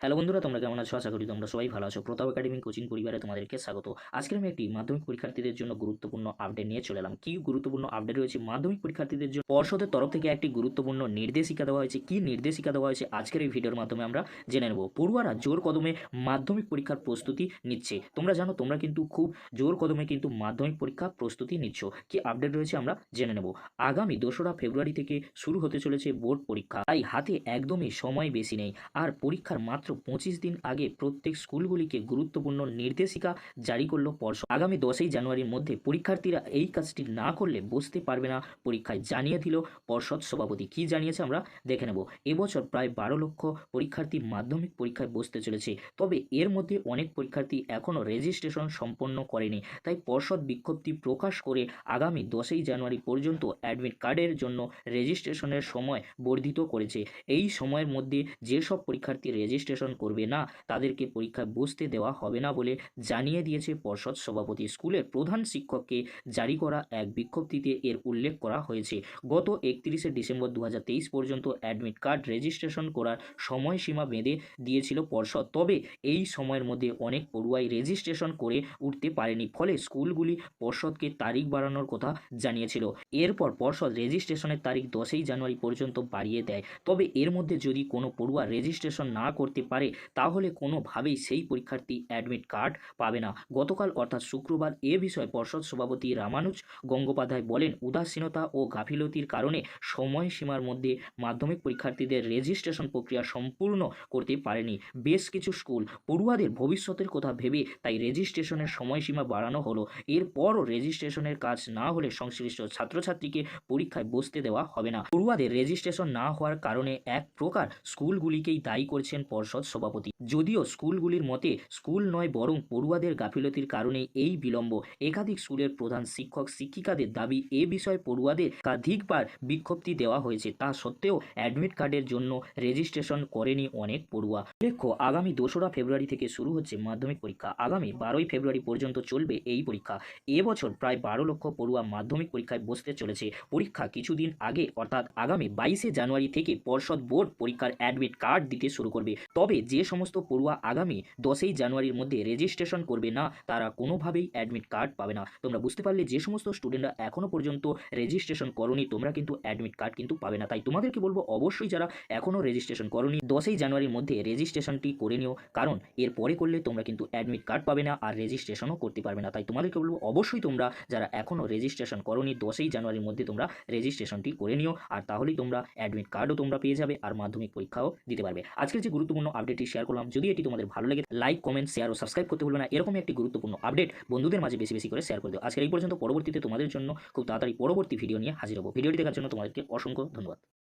Hello বন্ধুরা, তোমরা কেমন আছো? আশা করি তোমরা সবাই ভালো আছো। প্রতাপ একাডেমি কোচিং পরিবারে তোমাদেরকে স্বাগত। আজকে আমি একটি মাধ্যমিক পরীক্ষার্থীদের জন্য গুরুত্বপূর্ণ আপডেট নিয়ে চলে এলাম। কি গুরুত্বপূর্ণ আপডেট রয়েছে মাধ্যমিক পরীক্ষার্থীদের জন্য? পর্ষদের তরফ থেকে একটি গুরুত্বপূর্ণ নির্দেশিকা দেওয়া হয়েছে। কি নির্দেশিকা দেওয়া হয়েছে? আজকের এই ভিডিওর মাধ্যমে আমরা জেনে নেব। পড়ুয়ারা জোর কদমে মাধ্যমিক পরীক্ষার প্রস্তুতি নিচ্ছে। তোমরা জানো, তোমরা কিন্তু খুব জোর কদমে কিন্তু মাধ্যমিক পরীক্ষা প্রস্তুতি নিচ্ছ। কি আপডেট রয়েছে আমরা জেনে নেব। আগামী দোসরা ফেব্রুয়ারি থেকে শুরু হতে চলেছে বোর্ড পরীক্ষা। তাই হাতে একদমই সময় বেশি নেই। আর পরীক্ষার মাত্র পঁচিশ দিন আগে প্রত্যেক স্কুলগুলিকে গুরুত্বপূর্ণ নির্দেশিকা জারি করল পর্ষদ। আগামী দশই জানুয়ারির মধ্যে পরীক্ষার্থীরা এই কাজটি না করলে বসতে পারবে না পরীক্ষায় জানিয়ে দিল পর্ষদ সভাপতি। কি জানিয়েছে আমরা দেখে নেব। এবছর প্রায় বারো লক্ষ পরীক্ষার্থী মাধ্যমিক পরীক্ষায় বসতে চলেছে। তবে এর মধ্যে অনেক পরীক্ষার্থী এখনও রেজিস্ট্রেশন সম্পন্ন করেনি। তাই পর্ষদ বিজ্ঞপ্তি প্রকাশ করে আগামী দশই জানুয়ারি পর্যন্ত অ্যাডমিট কার্ডের জন্য রেজিস্ট্রেশনের সময় বর্ধিত করেছে। এই সময়ের মধ্যে যেসব পরীক্ষার্থী রেজিস্ট্রেশন করবে না। তাদেরকে পরীক্ষায় বসতে দেওয়া হবে না বলে জানিয়ে দিয়েছে পর্ষদ সভাপতি স্কুলের প্রধান শিক্ষককে। জারি করা এক বিজ্ঞপ্তিতে এর উল্লেখ করা হয়েছে। গত একত্রিশে ডিসেম্বর দু হাজার তেইশ পর্যন্ত অ্যাডমিট কার্ড রেজিস্ট্রেশন করার সময়সীমা বেঁধে দিয়েছিল পর্ষদ। তবে এই সময়ের মধ্যে অনেক পড়ুয়াই রেজিস্ট্রেশন করে উঠতে পারেনি, ফলে স্কুলগুলি পর্ষদকে তারিখ বাড়ানোর কথা জানিয়েছিল। এরপর পর্ষদ রেজিস্ট্রেশনের তারিখ দশই জানুয়ারি পর্যন্ত বাড়িয়ে দেয়। তবে এর মধ্যে যদি কোনো পড়ুয়া রেজিস্ট্রেশন না করতে পারে, তাহলে কোনোভাবেই সেই পরীক্ষার্থী অ্যাডমিট কার্ড পাবে না। গতকাল অর্থাৎ শুক্রবার এ বিষয়ে পর্ষদ সভাপতি রামানুজ গঙ্গোপাধ্যায় বলেন, উদাসীনতা ও গাফিলতির কারণে সময়সীমার মধ্যে মাধ্যমিক পরীক্ষার্থীদের রেজিস্ট্রেশন প্রক্রিয়া সম্পূর্ণ করতে পারেনি। বেশ কিছু স্কুল পড়ুয়াদের ভবিষ্যতের কথা ভেবে তাই রেজিস্ট্রেশনের সময়সীমা বাড়ানো হলো। এরপরও রেজিস্ট্রেশনের কাজ না হলে সংশ্লিষ্ট ছাত্রছাত্রীকে পরীক্ষায় বসতে দেওয়া হবে না। পড়ুয়াদের রেজিস্ট্রেশন না হওয়ার কারণে এক প্রকার স্কুলগুলিকেই দায়ী করছেন পর্ষদ সভাপতি। যদিও স্কুলগুলির মতে স্কুল নয়, বরং পড়ুয়াদের গাফিলতির কারণে এই বিলম্ব। একাধিক স্কুলের প্রধান শিক্ষক, শিক্ষিকাদের দাবি, এ বিষয়ে পড়ুয়াদের একাধিকবার বিজ্ঞপ্তি দেওয়া হয়েছে। তা সত্ত্বেও অ্যাডমিট কার্ডের জন্য রেজিস্ট্রেশন করেনি অনেক পড়ুয়া। উল্লেখ্য, আগামী দোসরা ফেব্রুয়ারি থেকে শুরু হচ্ছে মাধ্যমিক পরীক্ষা। আগামী বারোই ফেব্রুয়ারি পর্যন্ত চলবে এই পরীক্ষা। এবছর প্রায় বারো লক্ষ পড়ুয়া মাধ্যমিক পরীক্ষায় বসতে চলেছে। পরীক্ষা কিছুদিন আগে, অর্থাৎ আগামী বাইশে জানুয়ারি থেকে পর্ষদ বোর্ড পরীক্ষার অ্যাডমিট কার্ড দিতে শুরু করবে। তবে যে সমস্ত পড়ুয়া আগামী দশই জানুয়ারির মধ্যে রেজিস্ট্রেশন করবে না, তারা কোনোভাবেই অ্যাডমিট কার্ড পাবে না। তোমরা বুঝতে পারলে যে সমস্ত স্টুডেন্টরা এখনও পর্যন্ত রেজিস্ট্রেশন করনি, তোমরা কিন্তু অ্যাডমিট কার্ড কিন্তু পাবে না। তাই তোমাদেরকে বলব, অবশ্যই যারা এখনও রেজিস্ট্রেশন করনি, দশই জানুয়ারির মধ্যে রেজিস্ট্রেশনটি করে নিও। কারণ এর পরে করলে তোমরা কিন্তু অ্যাডমিট কার্ড পাবে না আর রেজিস্ট্রেশনও করতে পারবে না। তাই তোমাদেরকে বলব, অবশ্যই তোমরা যারা এখনও রেজিস্ট্রেশন করনি, দশই জানুয়ারির মধ্যে তোমরা রেজিস্ট্রেশনটি করে নিও। আর তাহলেই তোমরা অ্যাডমিট কার্ডও তোমরা পেয়ে যাবে আর মাধ্যমিক পরীক্ষাও দিতে পারবে। আজকের যে গুরুত্বপূর্ণ আপডেটটি শেয়ার করলাম। যদি এটি তোমাদের ভালো লাগে লাইক কমেন্ট শেয়ার ও সাবস্ক্রাইব করতে ভুলবে না। এরকমই একটি গুরুত্বপূর্ণ আপডেট বন্ধুদের মাঝে বেশি বেশি করে শেয়ার করে দিও। আজকের এই পর্যন্ত পরবর্তীতে তোমাদের জন্য খুব তাড়াতাড়ি পরবর্তী ভিডিও নিয়ে হাজির হব। ভিডিওটি দেখার জন্য তোমাদেরকে অসংখ্য ধন্যবাদ।